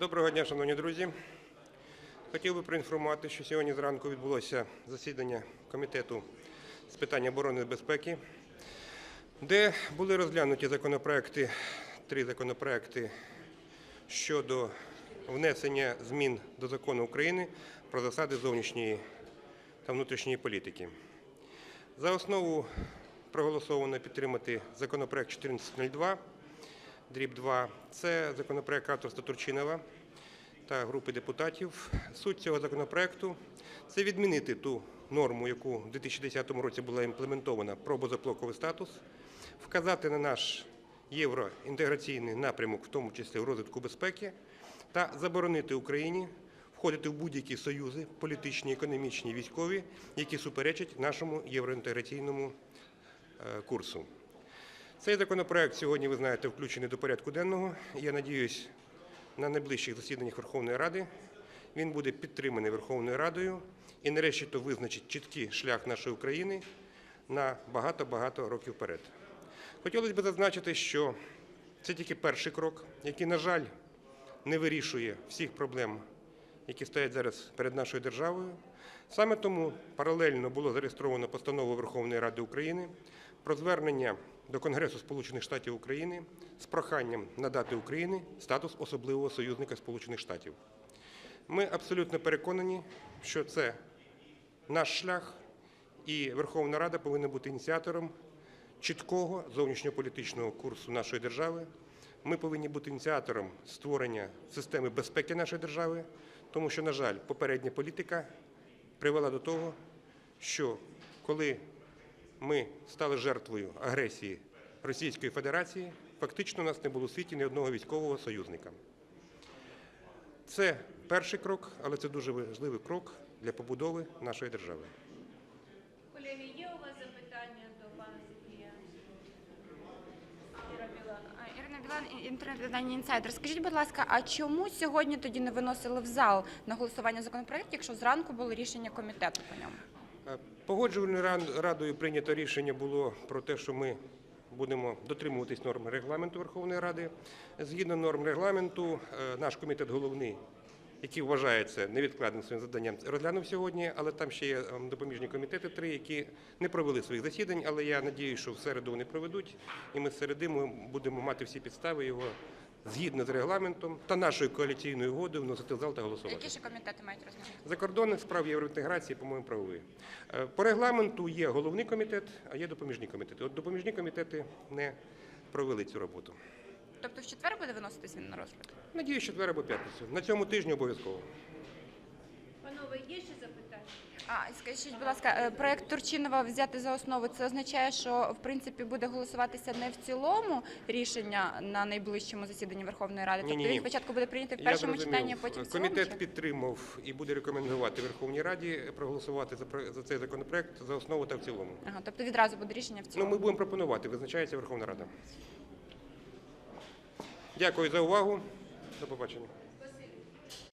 Доброго дня, шановні друзі. Хотів би проінформувати, що сьогодні зранку відбулося засідання комітету з питань оборони і безпеки, де були розглянуті законопроекти, три законопроекти щодо внесення змін до закону України про засади зовнішньої та внутрішньої політики. За основу проголосовано підтримати законопроект 1402, дріб 2. Це законопроект авторства Турчинова та групи депутатів. Суть цього законопроекту – це відмінити ту норму, яку в 2010 році була імплементована про безоплоковий статус, вказати на наш євроінтеграційний напрямок, в тому числі в розвитку безпеки, та заборонити Україні входити в будь-які союзи політичні, економічні, військові, які суперечать нашому євроінтеграційному е, курсу. Цей законопроект сьогодні, ви знаєте, включений до порядку денного. Я надіюсь, на найближчих засіданнях Верховної Ради він буде підтриманий Верховною Радою і нарешті то визначить чіткий шлях нашої України на багато-багато років вперед. Хотілося б зазначити, що це тільки перший крок, який, на жаль, не вирішує всіх проблем, які стоять зараз перед нашою державою. Саме тому паралельно було зареєстровано постанову Верховної Ради України про звернення до Конгресу Сполучених Штатів України з проханням надати Україні статус особливого союзника Сполучених Штатів. Ми абсолютно переконані, що це наш шлях, і Верховна Рада повинна бути ініціатором чіткого зовнішньополітичного курсу нашої держави. Ми повинні бути ініціатором створення системи безпеки нашої держави, тому що, на жаль, попередня політика привела до того, що коли ми стали жертвою агресії Російської Федерації, фактично у нас не було в світі ні одного військового союзника. Це перший крок, але це дуже важливий крок для побудови нашої держави. Колеги, є у вас запитання до пана Сергія? Іра Білан. Ірина Білан, інтернет-видання інсайдер. Скажіть, будь ласка, а чому сьогодні тоді не виносили в зал на голосування законопроект, якщо зранку було рішення комітету по ньому? Е, Погоджувальною радою прийнято рішення було про те, що ми будемо дотримуватись норм регламенту Верховної Ради. Згідно норм регламенту, е, наш комітет головний, який вважається невідкладним своїм завданням, розглянув сьогодні, але там ще є ем, допоміжні комітети три, які не провели своїх засідань, але я надіюся, що в середу вони проведуть, і ми з середи будемо мати всі підстави його згідно з регламентом та нашою коаліційною угодою вносити в зал та голосувати. Які ще комітети мають розглянути? Закордонних справ євроінтеграції, по-моєму, правовий. Е, По регламенту є головний комітет, а є допоміжні комітети. От допоміжні комітети не провели цю роботу. Тобто в четвер буде виноситись він на розгляд? Надіюсь, четвер або п'ятницю. На цьому тижні обов'язково. Панове, є ще запитання? А скажіть, будь ласка, е, проект Турчинова взяти за основу. Це означає, що в принципі буде голосуватися не в цілому рішення на найближчому засіданні Верховної Ради. Тобто він спочатку буде прийнятий в першому читанні, а потім в цілому? Комітет чи? підтримав і буде рекомендувати Верховній Раді проголосувати за за цей законопроект за основу та в цілому. Ага, тобто відразу буде рішення в Ну, ми будемо пропонувати, визначається Верховна Рада. Дякую за увагу. До побачення.